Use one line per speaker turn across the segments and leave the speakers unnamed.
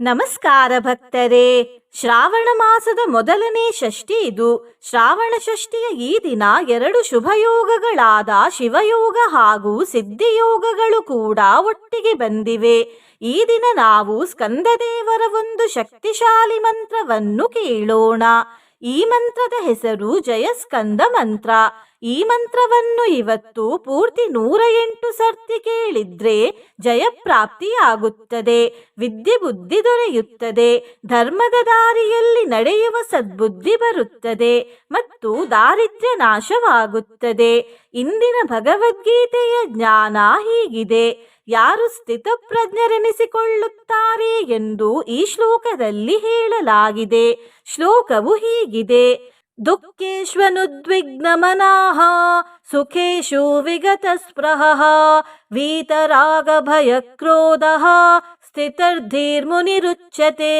ನಮಸ್ಕಾರ ಭಕ್ತರೇ. ಶ್ರಾವಣ ಮಾಸದ ಮೊದಲನೇ ಷಷ್ಠಿ ಇದು. ಶ್ರಾವಣ ಷಷ್ಠಿಯ ಈ ದಿನ ಎರಡು ಶುಭಯೋಗಗಳಾದ ಶಿವಯೋಗ ಹಾಗೂ ಸಿದ್ಧಿಯೋಗಗಳು ಕೂಡ ಒಟ್ಟಿಗೆ ಬಂದಿವೆ. ಈ ದಿನ ನಾವು ಸ್ಕಂದದೇವರ ಒಂದು ಶಕ್ತಿಶಾಲಿ ಮಂತ್ರವನ್ನು ಕೇಳೋಣ. ಈ ಮಂತ್ರದ ಹೆಸರು ಜಯಸ್ಕಂದ ಮಂತ್ರ. ಈ ಮಂತ್ರವನ್ನು ಇವತ್ತು ಪೂರ್ತಿ ನೂರ ಎಂಟು ಸರ್ತಿ ಕೇಳಿದ್ರೆ ಜಯಪ್ರಾಪ್ತಿಯಾಗುತ್ತದೆ ವಿದ್ಯೆ ಬುದ್ಧಿ ದೊರೆಯುತ್ತದೆ. ಧರ್ಮದ ದಾರಿಯಲ್ಲಿ ನಡೆಯುವ ಸದ್ಬುದ್ಧಿ ಬರುತ್ತದೆ ಮತ್ತು ದಾರಿದ್ರ್ಯ ನಾಶವಾಗುತ್ತದೆ. ಇಂದಿನ ಭಗವದ್ಗೀತೆಯ ಜ್ಞಾನ ಹೀಗಿದೆ. ಯಾರು ಸ್ಥಿತಪ್ರಜ್ಞರೆನಿಸಿಕೊಳ್ಳುತ್ತಾರೆ ಎಂದು ಈ ಶ್ಲೋಕದಲ್ಲಿ ಹೇಳಲಾಗಿದೆ. ಶ್ಲೋಕವು ಹೀಗಿದೆ. ದುಃಖೇಶ್ವನುದ್ವಿಗ್ನಮನಾಃ ಸುಖೇಶು ವಿಗತಸ್ಪೃಹಃ वीतरागभयक्रोधः ಸ್ಥಿತರ್ಧೀರ್ಮುನಿರುಚ್ಯತೆ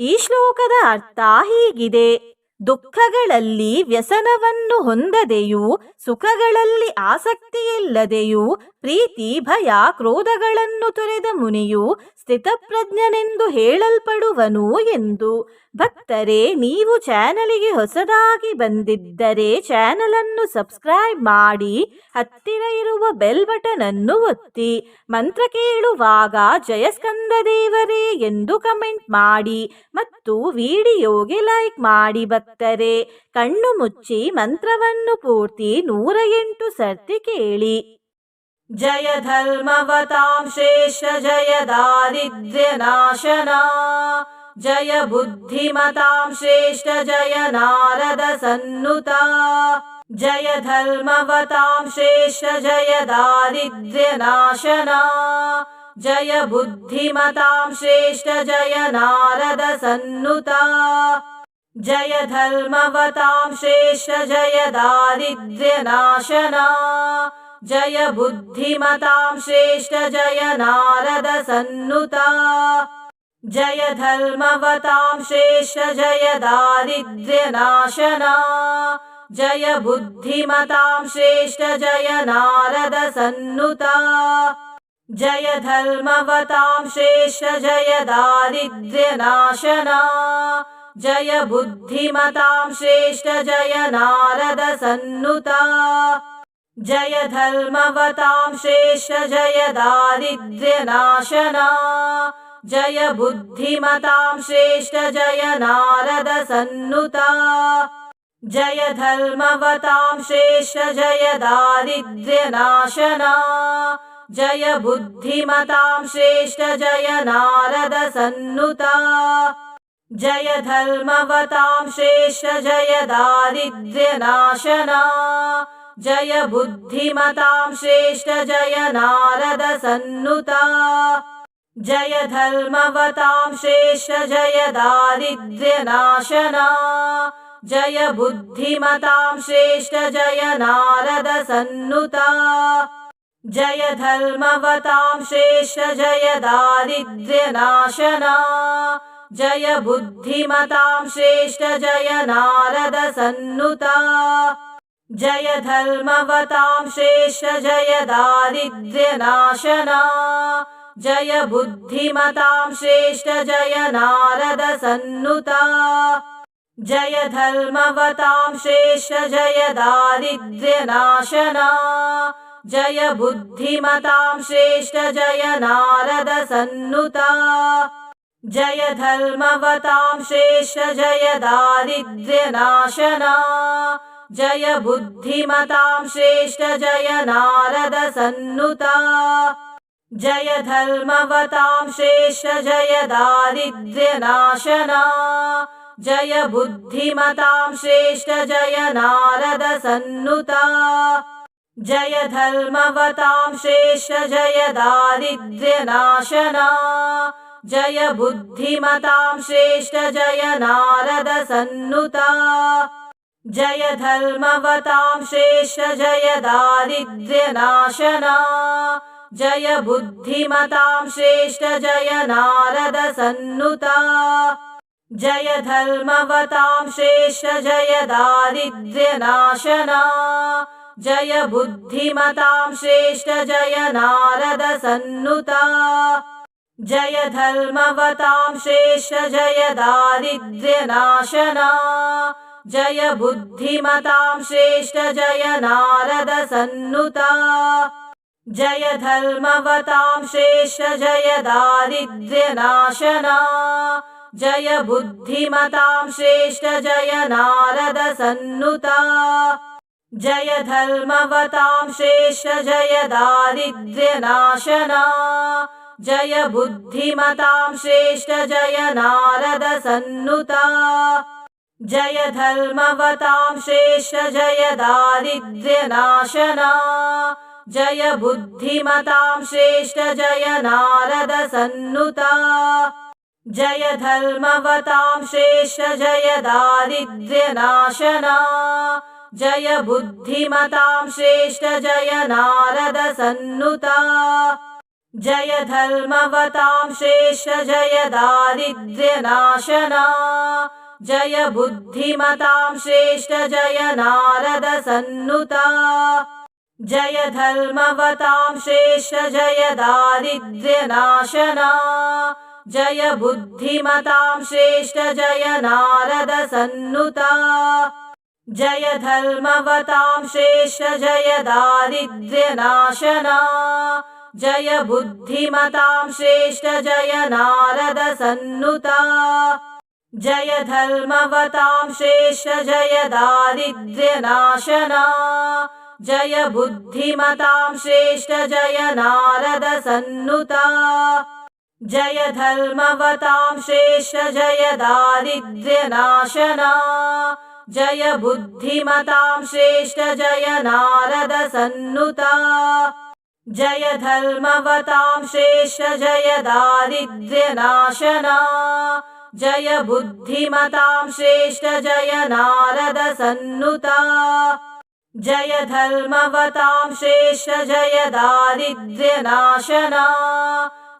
ಈ ಶ್ಲೋಕದ ಅರ್ಥ ಹೀಗಿದೆ ದುಃಖಗಳಲ್ಲಿ ವ್ಯಸನವನ್ನು ಹೊಂದದೆಯೂ ಸುಖಗಳಲ್ಲಿ ಆಸಕ್ತಿಯಿಲ್ಲದೆಯೂ ಪ್ರೀತಿ, ಭಯ, ಕ್ರೋಧಗಳನ್ನು ತೊರೆದ ಮುನಿಯು ಸ್ಥಿತಪ್ರಜ್ಞನೆಂದು ಹೇಳಲ್ಪಡುವನು ಎಂದು. ಭಕ್ತರೇ, ನೀವು ಚಾನಲಿಗೆ ಹೊಸದಾಗಿ ಬಂದಿದ್ದರೆ ಚಾನಲ್ ಅನ್ನು ಸಬ್ಸ್ಕ್ರೈಬ್ ಮಾಡಿ, ಹತ್ತಿರ ಇರುವ ಬೆಲ್ ಬಟನ್ ಅನ್ನು ಒತ್ತಿ, ಮಂತ್ರ ಕೇಳುವಾಗ ಜಯಸ್ಕಂದ ದೇವರೇ ಎಂದು ಕಮೆಂಟ್ ಮಾಡಿ ಮತ್ತು ವಿಡಿಯೋಗೆ ಲೈಕ್ ಮಾಡಿ ಭಕ್ತರೇ. ಕಣ್ಣು ಮುಚ್ಚಿ ಮಂತ್ರವನ್ನು ಪೂರ್ತಿ ನೂರ ಎಂಟು ಸರ್ತಿ ಕೇಳಿ. जय धर्मवतां श्रेष्ठ जय दारिद्र्यनाशना जय बुद्धिमतां श्रेष्ठ जय नारद सन्नुता जय धर्मवतां श्रेष्ठ जय दारिद्र्यनाशना जय बुद्धिमतां श्रेष्ठ जय नारद सन्नुता जय धर्मवतां श्रेष्ठ जय दारिद्र्यनाशना जय बुद्धिमतां श्रेष्ठ जय नारद सन्नुता जय धर्मवतां श्रेष्ठ जय दारिद्र्यनाशना। जय बुद्धिमतां श्रेष्ठ जय नारद सन्नुता जय धर्मवतां श्रेष्ठ जय दारिद्र्यनाशना। जय बुद्धिमतां श्रेष्ठ जय नारद सन्नुता जय धर्मवतां श्रेष्ठ जय दारिद्र्यनाशना जय बुद्धिमतां श्रेष्ठ जय नारद सन्नुता जय धर्मवतां श्रेष्ठ जय दारिद्र्यनाशना जय बुद्धिमतां श्रेष्ठ जय नारद सन्नुता जय धर्मवतां श्रेष्ठ जय दारिद्र्यनाशना जय बुद्धिमतां श्रेष्ठ जय नारद सन्नुता। जय धर्मवतां श्रेष्ठ जय दारिद्र्यनाशना। जय बुद्धिमतां श्रेष्ठ जय नारद सन्नुता। जय धर्मवतां श्रेष्ठ जय दारिद्र्यनाशना। जय बुद्धिमतां श्रेष्ठ जय नारद सन्नुता। जय धर्मवतां श्रेष्ठ जय दारिद्र्यनाशना जय बुद्धिमतां श्रेष्ठ जय नारद सन्नुता जय धर्मवतां श्रेष्ठ जय दारिद्र्यनाशना जय बुद्धिमतां श्रेष्ठ जय नारद सन्नुता जय धर्मवतां श्रेष्ठ जय दारिद्र्यनाशना जय बुद्धिमतां श्रेष्ठ जय नारद सन्नुता। जय धर्मवतां श्रेष्ठ जय दारिद्र्यनाशना। जय बुद्धिमतां श्रेष्ठ जय नारद सन्नुता। जय धर्मवतां श्रेष्ठ जय दारिद्र्यनाशना। जय बुद्धिमतां श्रेष्ठ जय नारद सन्नुता। जय धर्मवतां शेष जय दारिद्र्यनाशना जय बुद्धिमतां श्रेष जय नारद सन्नुता जय धर्मवतां शेष जय दारिद्र्यनाशना जय बुद्धिमतां श्रेष्ठ जय नारद सन्नुता जय धर्मवतां शेष जय दारिद्र्यनाशना जय बुद्धिमतां श्रेष्ठ जय नारद सन्नुता। जय धर्मवतां श्रेष्ठ जय दारिद्र्यनाशना। जय बुद्धिमतां श्रेष्ठ जय नारद सन्नुता। जय धर्मवतां श्रेष्ठ जय दारिद्र्यनाशना। जय बुद्धिमतां श्रेष्ठ जय नारद सन्नुता जय धर्मवतां श्रेष्ठ जय दारिद्र्यनाशना जय बुद्धिमतां श्रेष्ठ जय नारद सन्नुता जय धर्मवतां श्रेष्ठ जय दारिद्र्यनाशना जय बुद्धिमतां श्रेष्ठ जय नारद सन्नुता जय धर्मवतां श्रेष्ठ जय दारिद्र्यनाशना जय बुद्धिमतां श्रेष्ठ जय नारद सन्नुता। जय धर्मवतां श्रेष्ठ जय दारिद्र्यनाशना। जय बुद्धिमतां श्रेष्ठ जय नारद सन्नुता। जय धर्मवतां श्रेष्ठ जय दारिद्र्यनाशना। जय बुद्धिमतां श्रेष्ठ जय नारद सन्नुता जय धर्मवतां श्रेष्ठ जय दारिद्र्यनाशना जय बुद्धिमतां श्रेष्ठ जय नारद सन्नुता जय धर्मवतां श्रेष्ठ जय दारिद्र्यनाशना जय बुद्धिमतां श्रेष्ठ जय नारद सन्नुता जय धर्मवतां श्रेष्ठ जय दारिद्र्यनाशना जय बुद्धिमतां श्रेष्ठ जय नारद सन्नुता जय धर्मवतां श्रेष्ठ जय दारिद्र्यनाशना।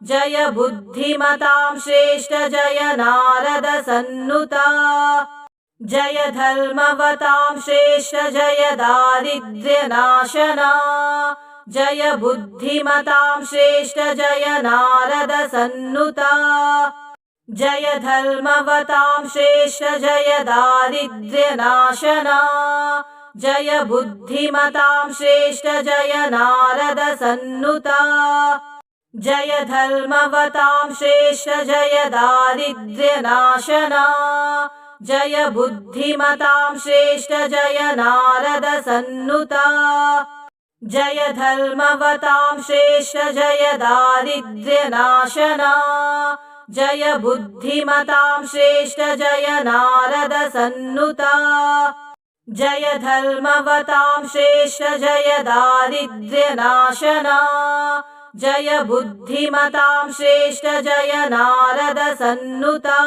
जय बुद्धिमतां श्रेष्ठ जय नारद सन्नुता जय धर्मवतां श्रेष्ठ जय दारिद्र्यनाशना। जय बुद्धिमतां श्रेष्ठ जय नारद सन्नुता जय धर्मवतां श्रेष्ठ जय दारिद्र्यनाशना जय बुद्धिमतां श्रेष्ठ जय नारद सन्नुता जय धर्मवतां श्रेष्ठ जय दारिद्र्यनाशना जय बुद्धिमतां श्रेष्ठ जय नारद सन्नुता जय धर्मवतां श्रेष्ठ जय दारिद्र्यनाशना जय बुद्धिमतां श्रेष्ठ जय नारद सन्नुता। जय धर्मवतां श्रेष्ठ जय दारिद्र्यनाशना। जय बुद्धिमतां श्रेष्ठ जय नारद सन्नुता।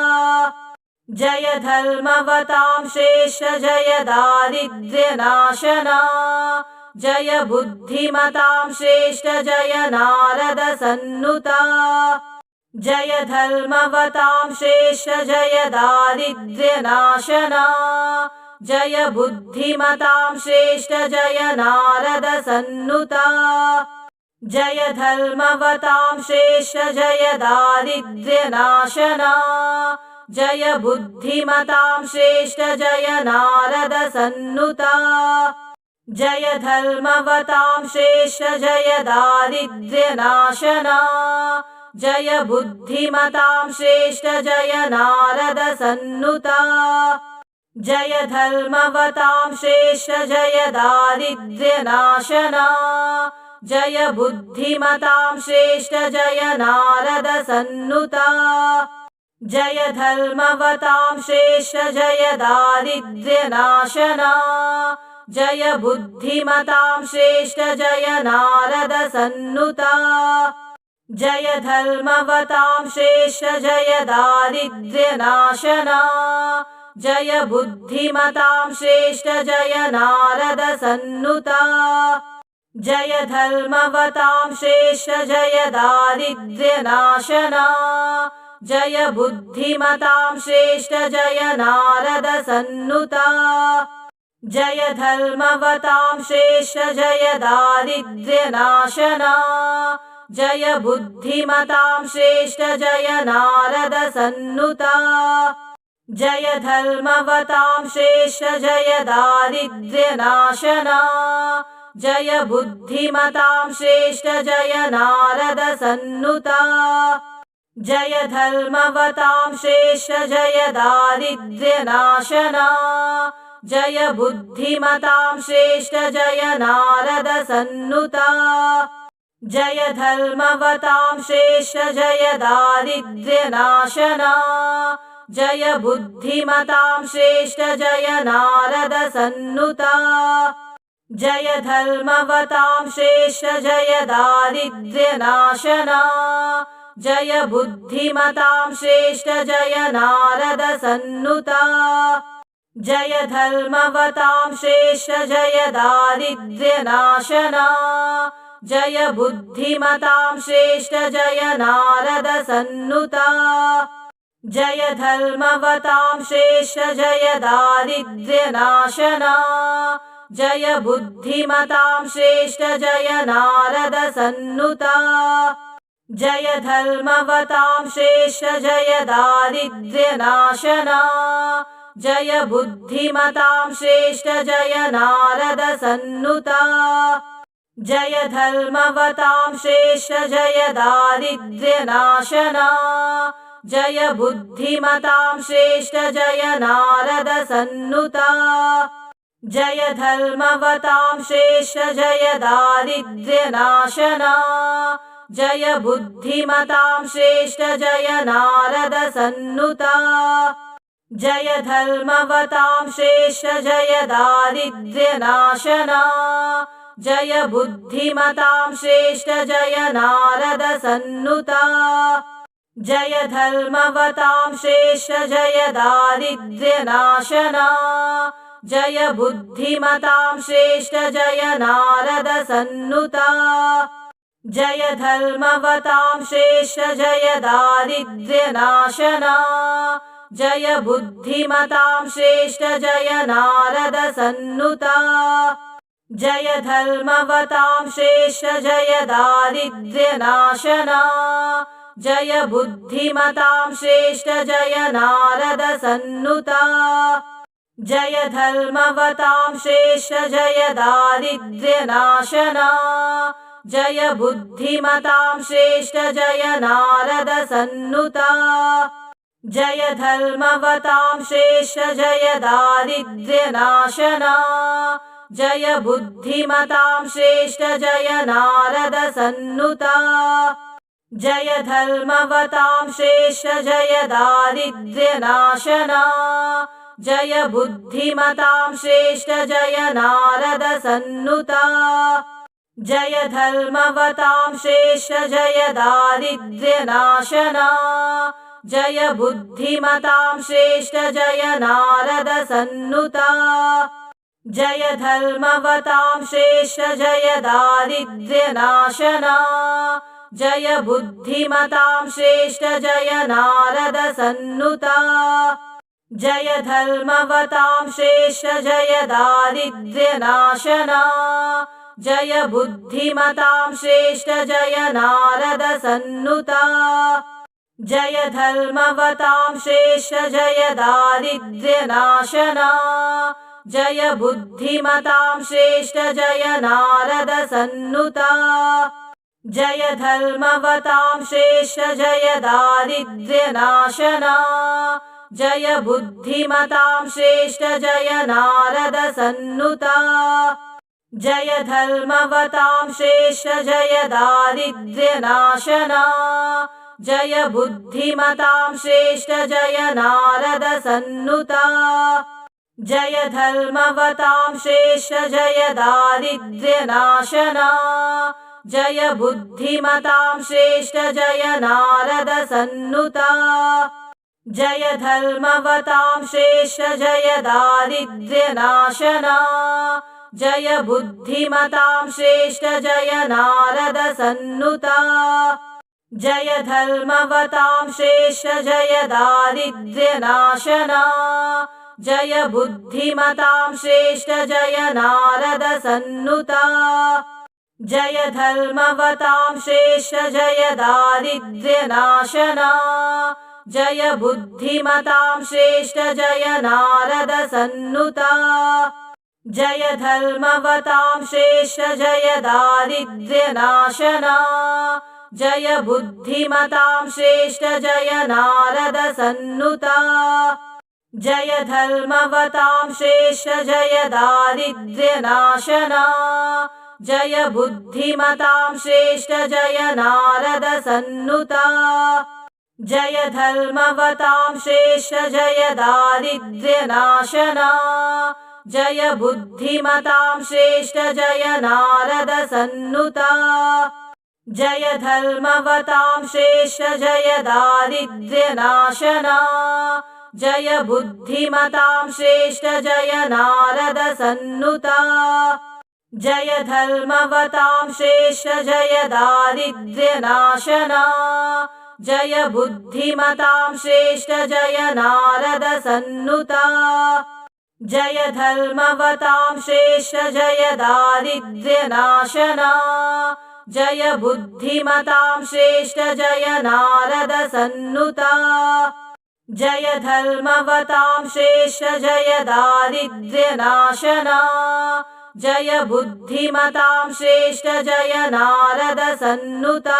जय धर्मवतां श्रेष्ठ जय दारिद्र्यनाशना। जय बुद्धिमतां श्रेष्ठ जय नारद सन्नुता जय धर्मवतां श्रेष्ठ जय दारिद्र्यनाशना जय बुद्धिमतां श्रेष्ठ जय नारद सन्नुता जय धर्मवतां श्रेष्ठ जय दारिद्र्यनाशना जय बुद्धिमतां श्रेष्ठ जय नारद सन्नुता जय धर्मवतां श्रेष्ठ जय दारिद्र्यनाशना जय बुद्धिमतां श्रेष्ठ जय नारद सन्नुता। जय धर्मवतां श्रेष्ठ जय दारिद्र्यनाशना। जय बुद्धिमतां श्रेष्ठ जय नारद सन्नुता। जय धर्मवतां श्रेष्ठ जय दारिद्र्यनाशना। जय बुद्धिमतां श्रेष्ठ जय नारद सन्नुता जय धर्मवतां श्रेष्ठ जय दारिद्र्यनाशना जय बुद्धिमतां श्रेष्ठ जय नारद सन्नुता जय धर्मवतां श्रेष्ठ जय दारिद्र्यनाशना जय बुद्धिमतां श्रेष्ठ जय नारद सन्नुता जय धर्मवतां श्रेष्ठ जय दारिद्र्यनाशना जय बुद्धिमतां श्रेष्ठ जय नारद सन्नुता जय धर्मवतां श्रेष्ठ जय दारिद्र्यनाशना। जय बुद्धिमतां श्रेष्ठ जय नारद सन्नुता जय धर्मवतां श्रेष्ठ जय दारिद्र्यनाशना। जय बुद्धिमतां श्रेष्ठ जय नारद सन्नुता जय धर्मवतां श्रेष्ठ जय दारिद्र्यनाशना जय बुद्धिमतां श्रेष्ठ जय नारद सन्नुता जय धर्मवतां श्रेष्ठ जय दारिद्र्यनाशना जय बुद्धिमतां श्रेष्ठ जय नारद सन्नुता जय धर्मवतां श्रेष्ठ जय दारिद्र्यनाशना जय बुद्धिमतां श्रेष्ठ जय नारद सन्नुता। जय धर्मवतां श्रेष्ठ जय दारिद्र्यनाशना। जय बुद्धिमतां श्रेष्ठ जय नारद सन्नुता। जय धर्मवतां श्रेष्ठ जय दारिद्र्यनाशना। जय बुद्धिमतां श्रेष्ठ जय नारद सन्नुता जय धर्मवतां श्रेष्ठ जय दारिद्र्यनाशना जय बुद्धिमतां श्रेष्ठ जय नारद सन्नुता जय धर्मवतां श्रेष्ठ जय दारिद्र्यनाशना जय बुद्धिमतां श्रेष्ठ जय नारद सन्नुता जय धर्मवतां श्रेष्ठ जय दारिद्र्यनाशना जय बुद्धिमतां श्रेष्ठ जय नारद सन्नुता। जय धर्मवतां श्रेष्ठ जय दारिद्र्यनाशना। जय बुद्धिमतां श्रेष्ठ जय नारद सन्नुता। जय धर्मवतां श्रेष्ठ जय दारिद्र्यनाशना। जय बुद्धिमतां श्रेष्ठ जय नारद सन्नुता जय धर्मवतां श्रेष्ठ जय दारिद्र्यनाशना जय बुद्धिमतां श्रेष्ठ जय नारद सन्नुता जय धर्मवतां श्रेष्ठ जय दारिद्र्यनाशना जय बुद्धिमतां श्रेष्ठ जय नारद सन्नुता जय धर्मवतां श्रेष्ठ जय दारिद्र्यनाशना जय बुद्धिमतां श्रेष्ठ जय नारद सन्नुता। जय धर्मवतां श्रेष्ठ जय दारिद्र्यनाशना। जय बुद्धिमतां श्रेष्ठ जय नारद सन्नुता। जय धर्मवतां श्रेष्ठ जय दारिद्र्यनाशना। जय बुद्धिमतां श्रेष्ठ जय नारद सन्नुता जय धर्मवतां श्रेष्ठ जय दारिद्र्यनाशना जय बुद्धिमतां श्रेष्ठ जय नारद सन्नुता जय धर्मवतां श्रेष्ठ जय दारिद्र्यनाशना जय बुद्धिमतां श्रेष्ठ जय नारद सन्नुता जय धर्मवतां श्रेष्ठ जय दारिद्र्यनाशना जय बुद्धिमतां श्रेष्ठ जय नारद सन्नुता जय धर्मवतां श्रेष्ठ जय दारिद्र्यनाशना। जय बुद्धिमतां श्रेष्ठ जय नारद सन्नुता जय धर्मवतां श्रेष्ठ जय दारिद्र्यनाशना। जय बुद्धिमतां श्रेष्ठ जय नारद सन्नुता जय धर्मवतां श्रेष्ठ जय दारिद्र्यनाशना जय बुद्धिमतां श्रेष्ठ जय नारद सन्नुता जय धर्मवतां श्रेष्ठ जय दारिद्र्यनाशना जय बुद्धिमतां श्रेष्ठ जय नारद सन्नुता जय धर्मवतां श्रेष्ठ जय दारिद्र्यनाशना जय बुद्धिमतां श्रेष्ठ जय नारद सन्नुता। जय धर्मवतां श्रेष्ठ जय दारिद्र्यनाशना। जय बुद्धिमतां श्रेष्ठ जय नारद सन्नुता। जय धर्मवतां श्रेष्ठ जय दारिद्र्यनाशना। जय बुद्धिमतां श्रेष्ठ जय नारद सन्नुता जय धर्मवतां श्रेष्ठ जय दारिद्र्यनाशना जय बुद्धिमतां श्रेष्ठ जय नारद सन्नुता जय धर्मवतां श्रेष्ठ जय दारिद्र्यनाशना जय बुद्धिमतां श्रेष्ठ जय नारद सन्नुता जय धर्मवतां श्रेष्ठ जय दारिद्र्यनाशना जय बुद्धिमतां श्रेष्ठ जय नारद सन्नुता। जय धर्मवतां श्रेष्ठ जय दारिद्र्यनाशना। जय बुद्धिमतां श्रेष्ठ जय नारद सन्नुता। जय धर्मवतां श्रेष्ठ जय दारिद्र्यनाशना। जय बुद्धिमतां श्रेष्ठ जय नारद सन्नुता जय धर्मवतां श्रेष्ठ जय दारिद्र्यनाशना जय बुद्धिमतां श्रेष्ठ जय नारद सन्नुता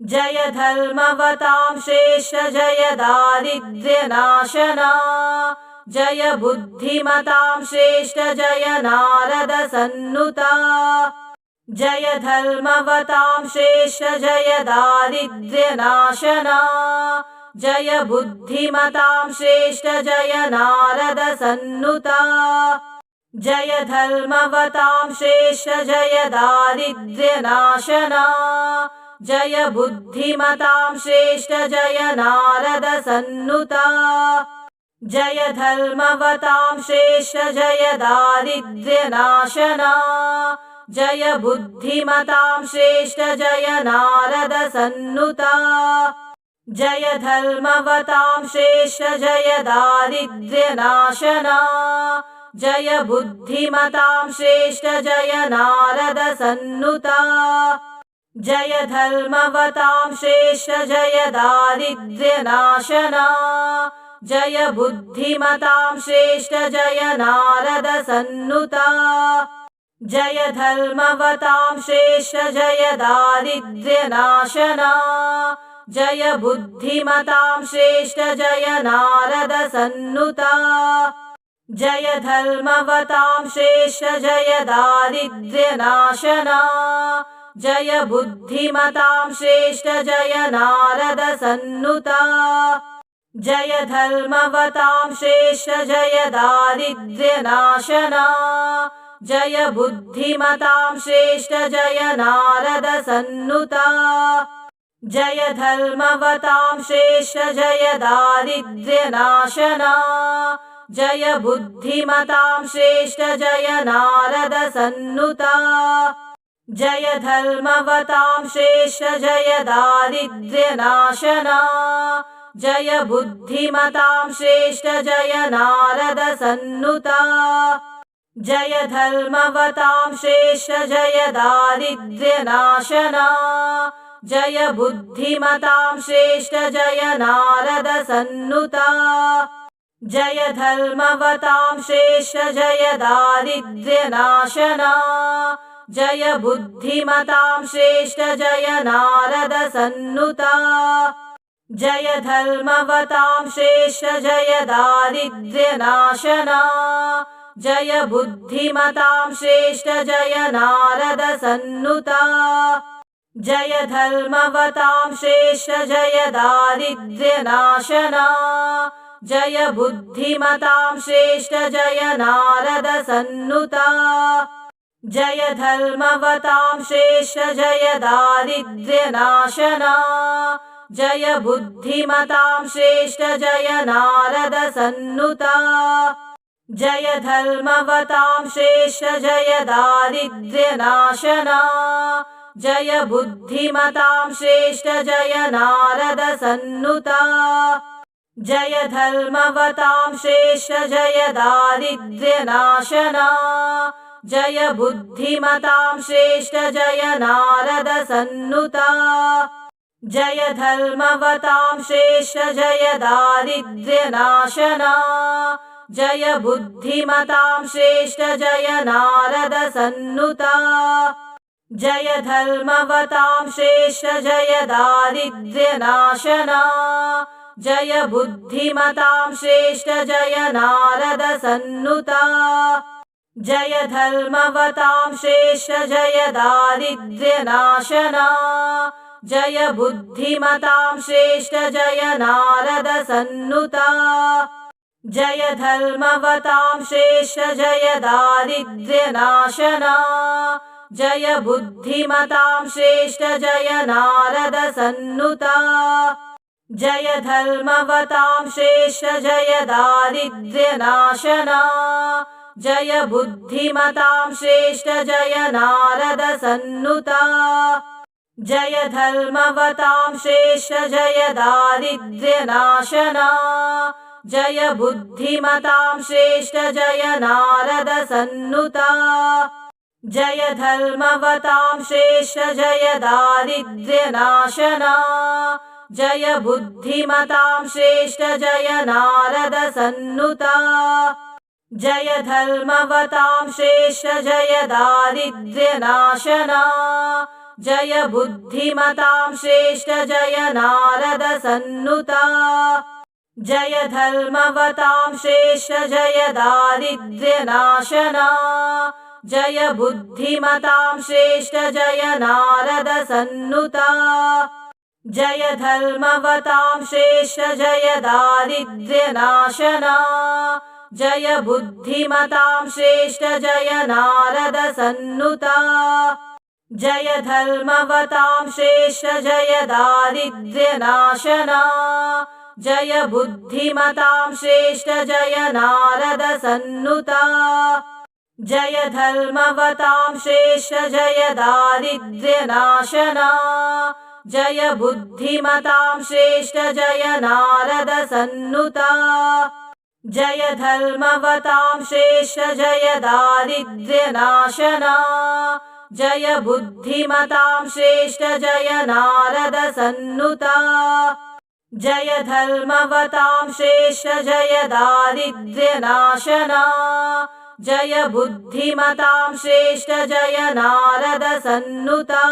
जय धर्मवतां श्रेष्ठ जय दारिद्र्यनाशना जय बुद्धिमतां श्रेष्ठ जय नारद सन्नुता जय धर्मवतां श्रेष्ठ जय दारिद्र्यनाशना जय बुद्धिमतां श्रेष्ठ जय नारद सन्नुता। जय धर्मवतां श्रेष्ठ जय दारिद्र्यनाशना। जय बुद्धिमतां श्रेष्ठ जय नारद सन्नुता। जय धर्मवतां श्रेष्ठ जय दारिद्र्यनाशना। जय बुद्धिमतां श्रेष्ठ जय नारद सन्नुता जय धर्मवतां श्रेष्ठ जय दारिद्र्यनाशना जय बुद्धिमतां श्रेष्ठ जय नारद सन्नुता जय धर्मवतां श्रेष्ठ जय दारिद्र्यनाशना जय बुद्धिमतां श्रेष्ठ जय नारद सन्नुता जय धर्मवतां श्रेष्ठ जय दारिद्र्यनाशना जय बुद्धिमतां श्रेष्ठ जय नारद सन्नुता। जय धर्मवतां श्रेष्ठ जय दारिद्र्यनाशना। जय बुद्धिमतां श्रेष्ठ जय नारद सन्नुता। जय धर्मवतां श्रेष्ठ जय दारिद्र्यनाशना। जय बुद्धिमतां श्रेष्ठ जय नारद सन्नुता जय धर्मवतां श्रेष्ठ जय दारिद्र्यनाशना जय बुद्धिमतां श्रेष्ठ जय नारद सन्नुता जय धर्मवतां श्रेष्ठ जय दारिद्र्यनाशना जय बुद्धिमतां श्रेष्ठ जय नारद सन्नुता जय धर्मवतां श्रेष्ठ जय दारिद्र्यनाशना जय बुद्धिमतां श्रेष्ठ जय नारद सन्नुता। जय धर्मवतां श्रेष्ठ जय दारिद्र्यनाशना। जय बुद्धिमतां श्रेष्ठ जय नारद सन्नुता। जय धर्मवतां श्रेष्ठ जय दारिद्र्यनाशना। जय बुद्धिमतां श्रेष्ठ जय नारद सन्नुता जय धर्मवतां श्रेष्ठ जय दारिद्र्यनाशना जय बुद्धिमतां श्रेष्ठ जय नारद सन्नुता जय धर्मवतां श्रेष्ठ जय दारिद्र्यनाशना जय बुद्धिमतां श्रेष्ठ जय नारद सन्नुता जय धर्मवतां श्रेष्ठ जय दारिद्र्यनाशना जय बुद्धिमतां श्रेष्ठ जय नारद सन्नुता। जय धर्मवतां श्रेष्ठ जय दारिद्र्यनाशना। जय बुद्धिमतां श्रेष्ठ जय नारद सन्नुता। जय धर्मवतां श्रेष्ठ जय दारिद्र्यनाशना। जय बुद्धिमतां श्रेष्ठ जय नारद सन्नुता जय धर्मवतां श्रेष्ठ जय दारिद्र्यनाशना जय बुद्धिमतां श्रेष्ठ जय नारद सन्नुता जय धर्मवतां श्रेष्ठ जय दारिद्र्यनाशना जय बुद्धिमतां श्रेष्ठ जय नारद सन्नुता जय धर्मवतां श्रेष्ठ जय दारिद्र्यनाशना जय बुद्धिमतां श्रेष्ठ जय नारद सन्नुता जय धर्मवतां श्रेष्ठ जय दारिद्र्यनाशना। जय बुद्धिमतां श्रेष्ठ जय नारद सन्नुता जय धर्मवतां श्रेष्ठ जय दारिद्र्यनाशना। जय बुद्धिमतां श्रेष्ठ जय नारद सन्नुता जय धर्मवतां श्रेष्ठ जय दारिद्र्यनाशना जय बुद्धिमतां श्रेष्ठ जय नारद सन्नुता जय धर्मवतां श्रेष्ठ जय दारिद्र्यनाशना जय बुद्धिमतां श्रेष्ठ जय नारद सन्नुता जय धर्मवतां श्रेष्ठ जय दारिद्र्यनाशना जय बुद्धिमतां श्रेष्ठ जय नारद सन्नुता। जय धर्मवतां श्रेष्ठ जय दारिद्र्यनाशना। जय बुद्धिमतां श्रेष्ठ जय नारद सन्नुता। जय धर्मवतां श्रेष्ठ जय दारिद्र्यनाशना। जय बुद्धिमतां श्रेष्ठ जय नारद सन्नुता जय धर्मवतां श्रेष्ठ जय दारिद्र्यनाशना जय बुद्धिमतां श्रेष्ठ जय नारद सन्नुता जय धर्मवतां श्रेष्ठ जय दारिद्र्यनाशना जय बुद्धिमतां श्रेष्ठ जय नारद सन्नुता जय धर्मवतां श्रेष्ठ जय दारिद्र्यनाशना जय बुद्धिमता श्रेष्ठ जय नारद सन्नुता